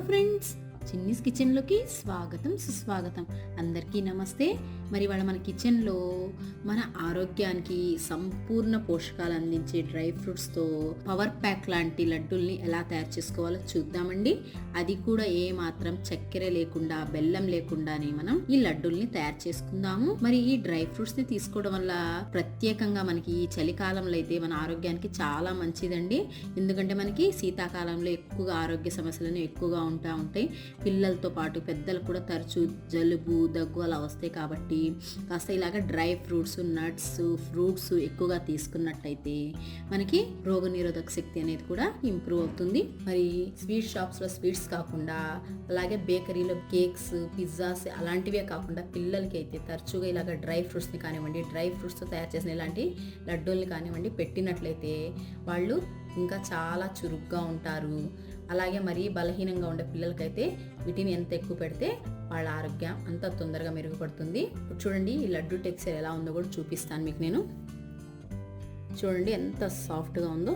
Friends Chinni's కిచెన్లోకి స్వాగతం సుస్వాగతం. అందరికీ నమస్తే. మరి వాళ్ళ మన కిచెన్లో మన ఆరోగ్యానికి సంపూర్ణ పోషకాలు అందించే డ్రై ఫ్రూట్స్తో పవర్ ప్యాక్ లాంటి లడ్డూల్ని ఎలా తయారు చేసుకోవాలో చూద్దామండి. అది కూడా ఏ మాత్రం చక్కెర లేకుండా బెల్లం లేకుండానే మనం ఈ లడ్డూల్ని తయారు చేసుకుందాము. మరి ఈ డ్రై ఫ్రూట్స్ని తీసుకోవడం వల్ల ప్రత్యేకంగా మనకి ఈ చలికాలంలో అయితే మన ఆరోగ్యానికి చాలా మంచిదండి. ఎందుకంటే మనకి శీతాకాలంలో ఎక్కువగా ఆరోగ్య సమస్యలను ఎక్కువగా ఉంటా ఉంటాయి. పిల్లలతో పాటు పెద్దలు కూడా తరచూ జలుబు దగ్గు అలా వస్తాయి కాబట్టి కాస్త ఇలాగ డ్రై ఫ్రూట్స్ నట్స్ ఫ్రూట్స్ ఎక్కువగా తీసుకున్నట్టయితే మనకి రోగనిరోధక శక్తి అనేది కూడా ఇంప్రూవ్ అవుతుంది. మరి స్వీట్ షాప్స్లో స్వీట్స్ కాకుండా అలాగే బేకరీలో కేక్స్ పిజ్జాస్ అలాంటివే కాకుండా పిల్లలకి అయితే తరచుగా ఇలాగ డ్రై ఫ్రూట్స్ని కానివ్వండి డ్రై ఫ్రూట్స్తో తయారు చేసిన ఇలాంటి లడ్డూల్ని కానివ్వండి పెట్టినట్లయితే వాళ్ళు ఇంకా చాలా చురుగ్గా ఉంటారు. అలాగే మరీ బలహీనంగా ఉండే పిల్లలకైతే వీటిని ఎంత ఎక్కువ పెడితే వాళ్ళ ఆరోగ్యం అంత తొందరగా మెరుగుపడుతుంది. చూడండి ఈ లడ్డు టెక్స్చర్ ఎలా ఉందో కూడా చూపిస్తాను మీకు నేను. చూడండి ఎంత సాఫ్ట్గా ఉందో.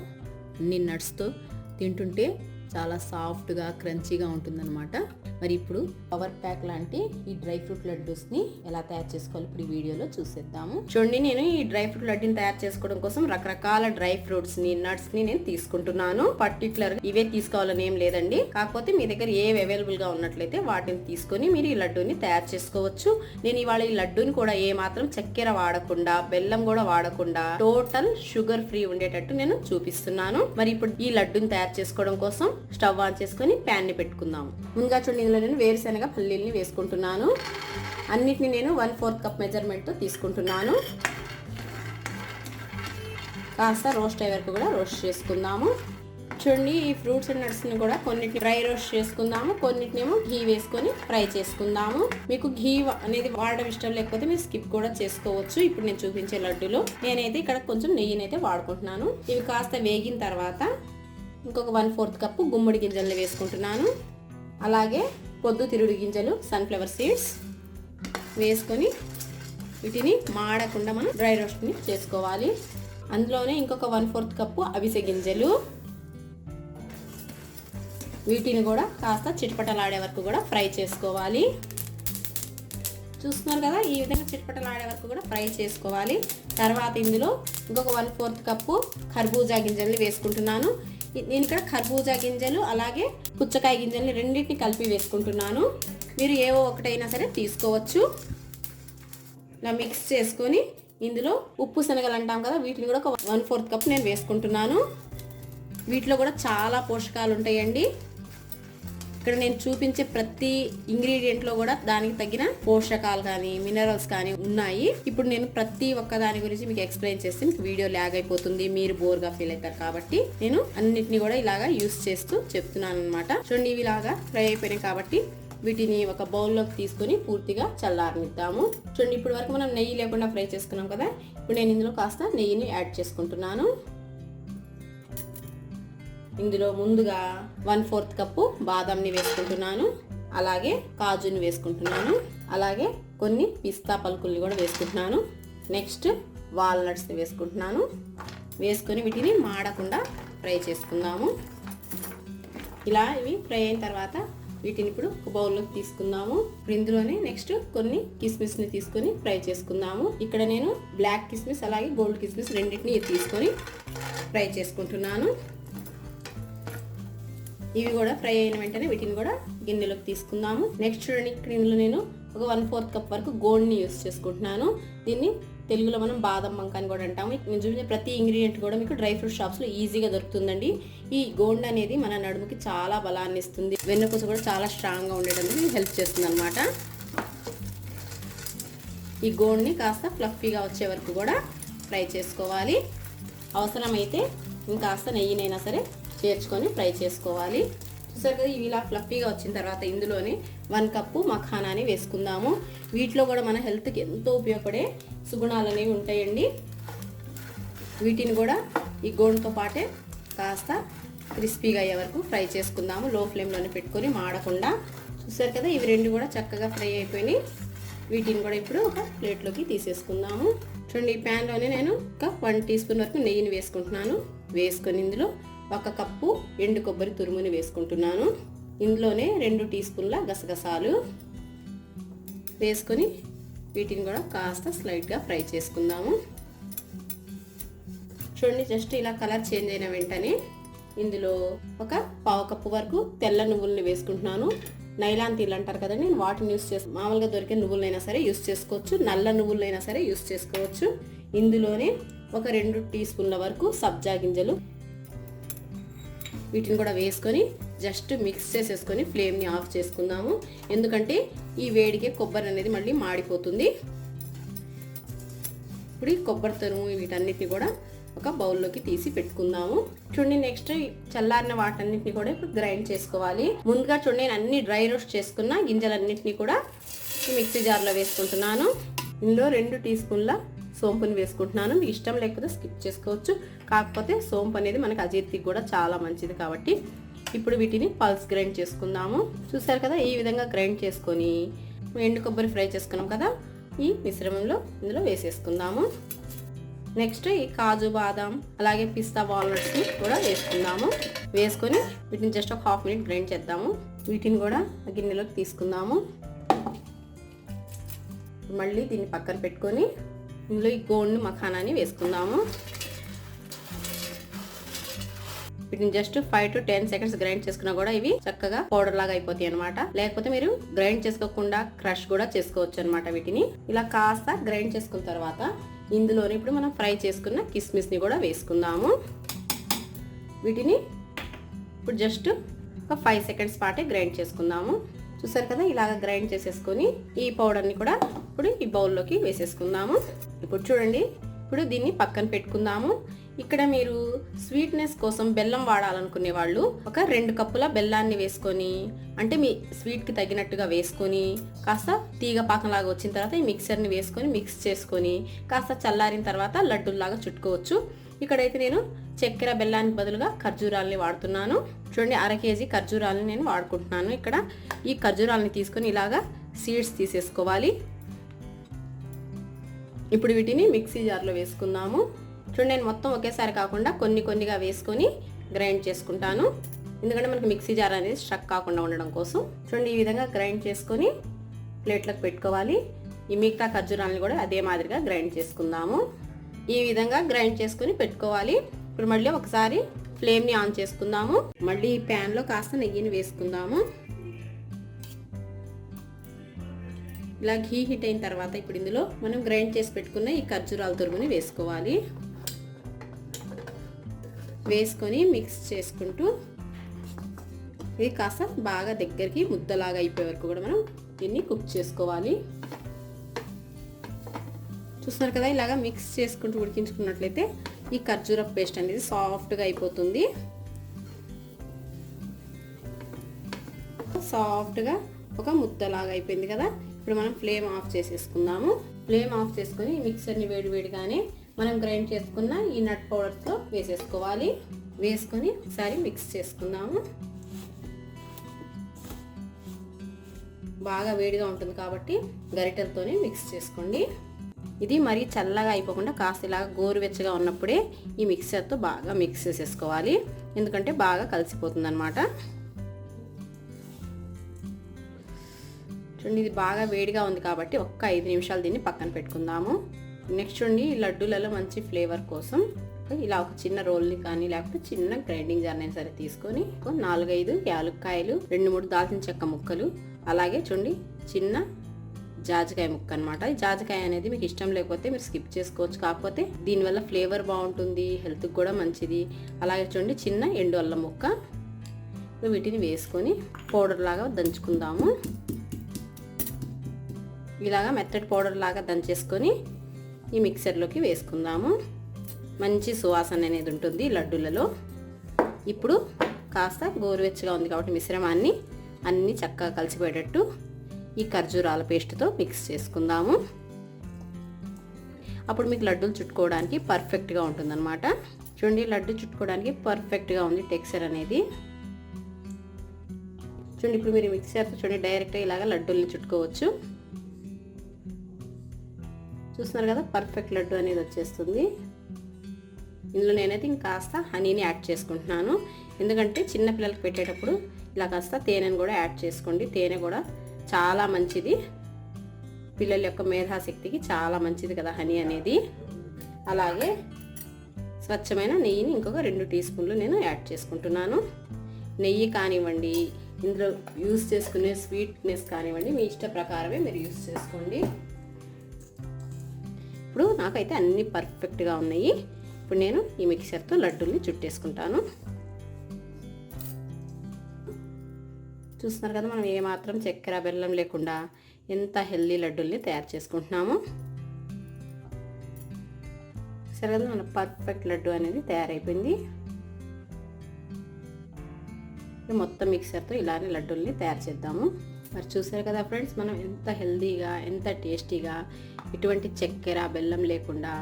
అన్ని నట్స్తో తింటుంటే చాలా సాఫ్ట్గా క్రంచీగా ఉంటుందన్నమాట. మరి ఇప్పుడు పవర్ ప్యాక్ లాంటి ఈ డ్రై ఫ్రూట్ లడ్డూస్ని ఎలా తయారు చేసుకోవాలి ఇప్పుడు ఈ వీడియోలో చూసేద్దాము. చూడండి నేను ఈ డ్రై ఫ్రూట్ లడ్డూని తయారు చేసుకోవడం కోసం రకరకాల డ్రై ఫ్రూట్స్ని నట్స్ని నేను తీసుకుంటున్నాను. పర్టికులర్ ఇవే తీసుకోవాలని ఏం లేదండి. కాకపోతే మీ దగ్గర ఏవి అవైలబుల్గా ఉన్నట్లయితే వాటిని తీసుకొని మీరు ఈ లడ్డూని తయారు చేసుకోవచ్చు. నేను ఇవాళ ఈ లడ్డూని కూడా ఏ మాత్రం చక్కెర వాడకుండా బెల్లం కూడా వాడకుండా టోటల్ షుగర్ ఫ్రీ ఉండేటట్టు నేను చూపిస్తున్నాను. మరి ఇప్పుడు ఈ లడ్డూని తయారు చేసుకోవడం కోసం స్టవ్ ఆన్ చేసుకొని ప్యాన్ని పెట్టుకుందాం ముందుగా చూడండి ఇందులో నేను వేరుశనగ పల్లీల్ని వేసుకుంటున్నాను. అన్నిటిని నేను వన్ ఫోర్త్ కప్ మెజర్మెంట్తో తీసుకుంటున్నాను. కాస్త రోస్ట్ అయ్యే వరకు కూడా రోస్ట్ చేసుకుందాము. చూడండి ఈ ఫ్రూట్స్ అండ్ నట్స్ని కూడా కొన్నిటిని డ్రై రోస్ట్ చేసుకుందాము. కొన్నిటినేమో ఘీ వేసుకొని ఫ్రై చేసుకుందాము. మీకు ఘీ అనేది వాడడం ఇష్టం లేకపోతే మీరు స్కిప్ కూడా చేసుకోవచ్చు. ఇప్పుడు నేను చూపించే లడ్డూలు. నేనైతే ఇక్కడ కొంచెం నెయ్యినైతే వాడుకుంటున్నాను. ఇవి కాస్త వేగిన తర్వాత ఇంకొక వన్ ఫోర్త్ కప్పు గుమ్మడి గింజల్ని వేసుకుంటున్నాను. అలాగే పొద్దు తిరుడు గింజలు సన్ఫ్లవర్ సీడ్స్ వేసుకొని వీటిని మాడకుండా మనం డ్రై రోస్ట్ని చేసుకోవాలి. అందులోనే ఇంకొక వన్ ఫోర్త్ కప్పు అవిసె గింజలు. వీటిని కూడా కాస్త చిటపటలాడే వరకు కూడా ఫ్రై చేసుకోవాలి. చూస్తున్నారు కదా ఈ విధంగా చిటపటలాడే వరకు కూడా ఫ్రై చేసుకోవాలి. తర్వాత ఇందులో ఇంకొక వన్ ఫోర్త్ కప్పు ఖర్బూజా గింజల్ని వేసుకుంటున్నాను. నేను ఇక్కడ ఖర్బూజా గింజలు అలాగే పుచ్చకాయ గింజల్ని రెండింటిని కలిపి వేసుకుంటున్నాను. మీరు ఏవో ఒకటైనా సరే తీసుకోవచ్చు. ఇలా మిక్స్ చేసుకొని ఇందులో ఉప్పు శనగలు అంటాం కదా వీటిని కూడా ఒక వన్ ఫోర్త్ కప్ నేను వేసుకుంటున్నాను. వీటిలో కూడా చాలా పోషకాలు ఉంటాయండి. ఇక్కడ నేను చూపించే ప్రతి ఇంగ్రీడియంట్లో కూడా దానికి తగిన పోషకాలు కానీ మినరల్స్ కానీ ఉన్నాయి. ఇప్పుడు నేను ప్రతి ఒక్క దాని గురించి మీకు ఎక్స్ప్లెయిన్ చేస్తే మీకు వీడియో ల్యాగ్ అయిపోతుంది మీరు బోర్గా ఫీల్ అవుతారు కాబట్టి నేను అన్నిటిని కూడా ఇలాగా యూస్ చేస్తూ చెప్తున్నాను అనమాట చూడండి ఇవి ఇలాగా ఫ్రై అయిపోయినాయి కాబట్టి వీటిని ఒక బౌల్లోకి తీసుకొని పూర్తిగా చల్లారనిద్దాము. చూడండి ఇప్పటి వరకు మనం నెయ్యి లేకుండా ఫ్రై చేసుకున్నాం కదా ఇప్పుడు నేను ఇందులో కాస్త నెయ్యిని యాడ్ చేసుకుంటున్నాను. ఇందులో ముందుగా వన్ ఫోర్త్ కప్పు బాదంని వేసుకుంటున్నాను. అలాగే కాజుని వేసుకుంటున్నాను. అలాగే కొన్ని పిస్తా పలుకుల్ని కూడా వేసుకుంటున్నాను. నెక్స్ట్ వాల్నట్స్ని వేసుకుంటున్నాను. వేసుకొని వీటిని మాడకుండా ఫ్రై చేసుకుందాము. ఇలా ఇవి ఫ్రై అయిన తర్వాత వీటిని ఇప్పుడు ఒక బౌల్లోకి తీసుకుందాము. ఇందులోనే నెక్స్ట్ కొన్ని కిస్మిస్ని తీసుకొని ఫ్రై చేసుకుందాము. ఇక్కడ నేను బ్లాక్ కిస్మిస్ అలాగే గోల్డ్ కిస్మిస్ రెండింటిని తీసుకొని ఫ్రై చేసుకుంటున్నాను. ఇవి కూడా ఫ్రై అయిన వెంటనే వీటిని కూడా గిన్నెలోకి తీసుకుందాము. నెక్స్ట్ చూడండి ఇక్కడ ఇందులో నేను ఒక వన్ ఫోర్త్ కప్ వరకు గోల్డ్ని యూస్ చేసుకుంటున్నాను. దీన్ని తెలుగులో మనం బాదం బంక అని కూడా అంటాము. నేను చూపించే ప్రతి ఇంగ్రీడియంట్ కూడా మీకు డ్రై ఫ్రూట్ షాప్స్లో ఈజీగా దొరుకుతుందండి. ఈ గోండ్ అనేది మన నడుముకి చాలా బలాన్ని ఇస్తుంది. వెన్నపూస కూడా చాలా స్ట్రాంగ్గా ఉండేటందుకు హెల్ప్ చేస్తుంది అనమాట ఈ గోండ్ని కాస్త ఫ్లఫీగా వచ్చే వరకు కూడా ఫ్రై చేసుకోవాలి. అవసరమైతే ఇంకాస్త నెయ్యినైనా సరే చేర్చుకొని ఫ్రై చేసుకోవాలి. చూసారు కదా ఇవి ఇలా ఫ్లఫీగా వచ్చిన తర్వాత ఇందులోనే వన్ కప్పు మఖానాని వేసుకుందాము. వీటిలో కూడా మన హెల్త్కి ఎంతో ఉపయోగపడే సుగుణాలు అనేవి ఉంటాయండి. వీటిని కూడా ఈ గోండ్తో పాటే కాస్త క్రిస్పీగా అయ్యే వరకు ఫ్రై చేసుకుందాము. లో ఫ్లేమ్లోనే పెట్టుకొని మాడకుండా. చూసారు కదా ఇవి రెండు కూడా చక్కగా ఫ్రై అయిపోయినాయి. వీటిని కూడా ఇప్పుడు ఒక ప్లేట్లోకి తీసేసుకుందాము. చూడండి ఈ ప్యాన్లోనే నేను ఒక వన్ టీ స్పూన్ వరకు నెయ్యిని వేసుకుంటున్నాను. వేసుకొని ఇందులో ఒక కప్పు ఎండు కొబ్బరి తురుముని వేసుకుంటున్నాను. ఇందులోనే రెండు టీ స్పూన్ల గసగసాలు వేసుకొని వీటిని కూడా కాస్త స్లైట్గా ఫ్రై చేసుకుందాము. చూడండి జస్ట్ ఇలా కలర్ చేంజ్ అయిన వెంటనే ఇందులో ఒక పావు కప్పు వరకు తెల్ల నువ్వుల్ని వేసుకుంటున్నాను. నైలాన్ తీలు అంటారు కదండి నేను వాటిని యూస్ చేసి మామూలుగా దొరికే నువ్వులైనా సరే యూస్ చేసుకోవచ్చు. నల్ల నువ్వులైనా సరే యూస్ చేసుకోవచ్చు. ఇందులోనే ఒక రెండు టీ స్పూన్ల వరకు సబ్జా గింజలు వీటిని కూడా వేసుకొని జస్ట్ మిక్స్ చేసేసుకొని ఫ్లేమ్ని ఆఫ్ చేసుకుందాము. ఎందుకంటే ఈ వేడికే కొబ్బరి అనేది మళ్ళీ మాడిపోతుంది. ఇప్పుడు ఈ కొబ్బరి తరుము వీటన్నిటిని కూడా ఒక బౌల్లోకి తీసి పెట్టుకుందాము. చూడండి నెక్స్ట్ చల్లారిన వాటన్నిటిని కూడా ఇప్పుడు గ్రైండ్ చేసుకోవాలి. ముందుగా చూడండి నేను అన్ని డ్రై రోస్ట్ చేసుకున్న గింజలన్నింటినీ కూడా మిక్సీ జార్లో వేసుకుంటున్నాను. ఇందులో రెండు టీ స్పూన్ల సోంపుని వేసుకుంటున్నాను. ఇష్టం లేకపోతే స్కిప్ చేసుకోవచ్చు. కాకపోతే సోంపు అనేది మనకి అజీర్తికి కూడా చాలా మంచిది కాబట్టి ఇప్పుడు వీటిని పల్స్ గ్రైండ్ చేసుకుందాము. చూసారు కదా ఈ విధంగా గ్రైండ్ చేసుకొని ఎండు కొబ్బరి ఫ్రై చేసుకున్నాం కదా ఈ మిశ్రమంలో ఇందులో వేసేసుకుందాము. నెక్స్ట్ ఈ కాజు బాదం అలాగే పిస్తా వాల్నట్స్ని కూడా వేసుకుందాము. వేసుకొని వీటిని జస్ట్ ఒక హాఫ్ మినిట్ గ్రైండ్ చేద్దాము. వీటిని కూడా గిన్నెలోకి తీసుకుందాము. మళ్ళీ దీన్ని పక్కన పెట్టుకొని ఇందులో ఈ గోండు మఖానాన్ని వేసుకుందాము. వీటిని just five to ten seconds grind చేసుకున్నా కూడా ఇవి చక్కగా పౌడర్ లాగా అయిపోతాయి అనమాట లేకపోతే మీరు గ్రైండ్ చేసుకోకుండా క్రష్ కూడా చేసుకోవచ్చు అనమాట వీటిని. ఇలా కాస్త గ్రైండ్ చేసుకున్న తర్వాత ఇందులోనే ఇప్పుడు మనం ఫ్రై చేసుకున్న కిస్మిస్ని కూడా వేసుకుందాము. వీటిని ఇప్పుడు జస్ట్ ఒక ఫైవ్ సెకండ్స్ పాటే గ్రైండ్ చేసుకుందాము. చూసారు కదా ఇలాగ గ్రైండ్ చేసేసుకొని ఈ పౌడర్ని కూడా ఇప్పుడు ఈ బౌల్లోకి వేసేసుకుందాము. ఇప్పుడు చూడండి ఇప్పుడు దీన్ని పక్కన పెట్టుకుందాము. ఇక్కడ మీరు స్వీట్నెస్ కోసం బెల్లం వాడాలనుకునే వాళ్ళు ఒక రెండు కప్పుల బెల్లాన్ని వేసుకొని అంటే మీ స్వీట్కి తగినట్టుగా వేసుకొని కాస్త తీగ పాకంలాగా వచ్చిన తర్వాత ఈ మిక్సర్ని వేసుకొని మిక్స్ చేసుకొని కాస్త చల్లారిన తర్వాత లడ్డూల్లాగా చుట్టుకోవచ్చు. ఇక్కడైతే నేను చక్కెర బెల్లానికి బదులుగా ఖర్జూరాలని వాడుతున్నాను. చూడండి అర కేజీ ఖర్జూరాలని నేను వాడుకుంటున్నాను. ఇక్కడ ఈ ఖర్జూరాలని తీసుకొని ఇలాగా సీడ్స్ తీసేసుకోవాలి. ఇప్పుడు వీటిని మిక్సీ జార్లో వేసుకుందాము. చూడండి నేను మొత్తం ఒకేసారి కాకుండా కొన్ని కొన్నిగా వేసుకొని గ్రైండ్ చేసుకుంటాను. ఎందుకంటే మనకి మిక్సీ జార్ అనేది స్ట్రక్ కాకుండా ఉండడం కోసం. చూడండి ఈ విధంగా గ్రైండ్ చేసుకొని ప్లేట్లకు పెట్టుకోవాలి. ఈ మిగతా ఖర్జూరాలను కూడా అదే మాదిరిగా గ్రైండ్ చేసుకుందాము. ఈ విధంగా గ్రైండ్ చేసుకొని పెట్టుకోవాలి. ఇప్పుడు మళ్ళీ ఒకసారి ఫ్లేమ్ని ఆన్ చేసుకుందాము. మళ్ళీ ఈ ప్యాన్లో కాస్త నెయ్యిని వేసుకుందాము. ఇలా ఘీ హీట్ అయిన తర్వాత ఇప్పుడు ఇందులో మనం గ్రైండ్ చేసి పెట్టుకున్న ఈ ఖర్జూరాల తురుగుని వేసుకోవాలి. వేసుకొని మిక్స్ చేసుకుంటూ ఇది కాస్త బాగా దగ్గరికి ముద్దలాగా అయిపోయే వరకు కూడా మనం దీన్ని కుక్ చేసుకోవాలి. చూస్తున్నారు కదా ఇలాగా మిక్స్ చేసుకుంటూ ఉడికించుకున్నట్లయితే ఈ ఖర్జూర పేస్ట్ అనేది సాఫ్ట్గా అయిపోతుంది. సాఫ్ట్గా ఒక ముద్దలాగా అయిపోయింది కదా. ఇప్పుడు మనం ఫ్లేమ్ ఆఫ్ చేసేసుకుందాము. ఫ్లేమ్ ఆఫ్ చేసుకుని మిక్సర్ని వేడివేడిగానే మనం గ్రైండ్ చేసుకున్న ఈ నట్ పౌడర్తో వేసేసుకోవాలి. వేసుకొని ఒకసారి మిక్స్ చేసుకుందాము. బాగా వేడిగా ఉంటుంది కాబట్టి గరిటెలతోనే మిక్స్ చేసుకోండి. ఇది మరీ చల్లగా అయిపోకుండా కాస్త ఇలాగా గోరువెచ్చగా ఉన్నప్పుడే ఈ మిక్సర్తో బాగా మిక్స్ చేసేసుకోవాలి. ఎందుకంటే బాగా కలిసిపోతుంది అనమాట చూడండి ఇది బాగా వేడిగా ఉంది కాబట్టి ఒక్క ఐదు నిమిషాలు దీన్ని పక్కన పెట్టుకుందాము. నెక్స్ట్ చూడండి లడ్డూలలో మంచి ఫ్లేవర్ కోసం ఇలా ఒక చిన్న రోల్ని కానీ లేకపోతే చిన్న గ్రైండింగ్ జార్ అయినా సరే తీసుకొని నాలుగైదు యాలుక్కాయలు రెండు మూడు దాల్చిన చెక్క ముక్కలు అలాగే చూడండి చిన్న జాజికాయ ముక్క అనమాట ఈ జాజికాయ అనేది మీకు ఇష్టం లేకపోతే మీరు స్కిప్ చేసుకోవచ్చు. కాకపోతే దీనివల్ల ఫ్లేవర్ బాగుంటుంది హెల్త్కి కూడా మంచిది. అలాగే చూడండి చిన్న ఎండు అల్లం ముక్క. వీటిని వేసుకొని పౌడర్ లాగా దంచుకుందాము. ఇలాగా మెత్తటి పౌడర్ లాగా దంచేసుకొని ఈ మిక్సర్లోకి వేసుకుందాము. మంచి సువాసన అనేది ఉంటుంది లడ్డూలలో. ఇప్పుడు కాస్త గోరువెచ్చగా ఉంది కాబట్టి మిశ్రమాన్ని అన్నీ చక్కగా కలిసిపోయేటట్టు ఈ ఖర్జూరాల పేస్ట్తో మిక్స్ చేసుకుందాము. అప్పుడు మీకు లడ్డూలు చుట్టుకోవడానికి పర్ఫెక్ట్గా ఉంటుందన్నమాట. చూడండి లడ్డు చుట్టుకోవడానికి పర్ఫెక్ట్గా ఉంది టెక్స్చర్ అనేది. చూడండి ఇప్పుడు మీరు మిక్సర్తో చూడండి డైరెక్ట్గా ఇలాగ లడ్డూల్ని చుట్టుకోవచ్చు. చూస్తున్నారు కదా పర్ఫెక్ట్ లడ్డు అనేది వచ్చేస్తుంది. ఇందులో నేనైతే ఇంకాస్త హనీని యాడ్ చేసుకుంటున్నాను. ఎందుకంటే చిన్న పిల్లలకి పెట్టేటప్పుడు ఇలా కాస్త తేనెను కూడా యాడ్ చేసుకోండి. తేనె కూడా చాలా మంచిది. పిల్లల యొక్క మేధాశక్తికి చాలా మంచిది కదా హనీ అనేది. అలాగే స్వచ్ఛమైన నెయ్యిని ఇంకొక రెండు టీ స్పూన్లు నేను యాడ్ చేసుకుంటున్నాను. నెయ్యి కానివ్వండి ఇందులో యూస్ చేసుకునే స్వీట్నెస్ కానివ్వండి మీ ఇష్ట ప్రకారమే మీరు యూస్ చేసుకోండి. ఇప్పుడు నాకైతే అన్నీ పర్ఫెక్ట్గా ఉన్నాయి. ఇప్పుడు నేను ఈ మిక్సర్తో లడ్డూల్ని చుట్టేసుకుంటాను. చూస్తున్నారు కదా మనం ఏమాత్రం చక్కెర బెల్లం లేకుండా ఎంత హెల్దీ లడ్డూల్ని తయారు చేసుకుంటున్నాము. సరే కదా మన పర్ఫెక్ట్ లడ్డు అనేది తయారైపోయింది. మొత్తం మిక్సర్తో ఇలానే లడ్డూల్ని తయారు చేద్దాము. మరి చూసారు కదా ఫ్రెండ్స్ మనం ఎంత హెల్దీగా ఎంత టేస్టీగా ఎటువంటి చక్కెర బెల్లం లేకుండా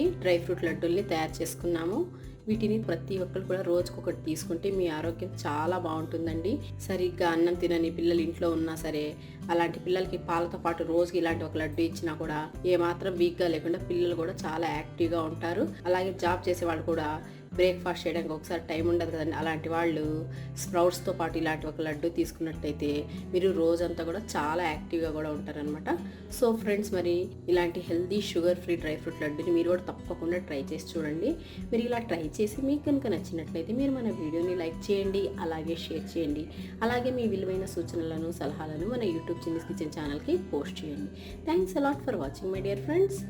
ఈ డ్రై ఫ్రూట్ లడ్డూల్ని తయారు చేసుకున్నాము. వీటిని ప్రతి ఒక్కరు కూడా రోజుకొకటి తీసుకుంటే మీ ఆరోగ్యం చాలా బాగుంటుందండి. సరిగ్గా అన్నం తినని పిల్లలు ఇంట్లో ఉన్నా సరే అలాంటి పిల్లలకి పాలతో పాటు రోజుకి ఇలాంటి ఒక లడ్డు ఇచ్చినా కూడా ఏమాత్రం వీక్గా లేకుండా పిల్లలు కూడా చాలా యాక్టివ్గా ఉంటారు. అలాగే జాబ్ చేసే వాళ్ళు కూడా బ్రేక్ఫాస్ట్ చేయడానికి ఒకసారి టైం ఉండదు కదండి. అలాంటి వాళ్ళు స్ప్రౌట్స్తో పాటు ఇలాంటి ఒక లడ్డు తీసుకున్నట్టయితే మీరు రోజంతా కూడా చాలా యాక్టివ్గా కూడా ఉంటారనమాట సో ఫ్రెండ్స్ మరి ఇలాంటి healthy sugar free dry fruit లడ్డుని మీరు కూడా తప్పకుండా ట్రై చేసి చూడండి. మీరు ఇలా ట్రై చేసి మీకు కనుక నచ్చినట్లయితే మీరు మన వీడియోని లైక్ చేయండి అలాగే షేర్ చేయండి. అలాగే మీ విలువైన సూచనలను సలహాలను మన యూట్యూబ్ చిన్నీస్ కిచెన్ ఛానల్కి పోస్ట్ చేయండి. Thanks a lot for watching my dear friends.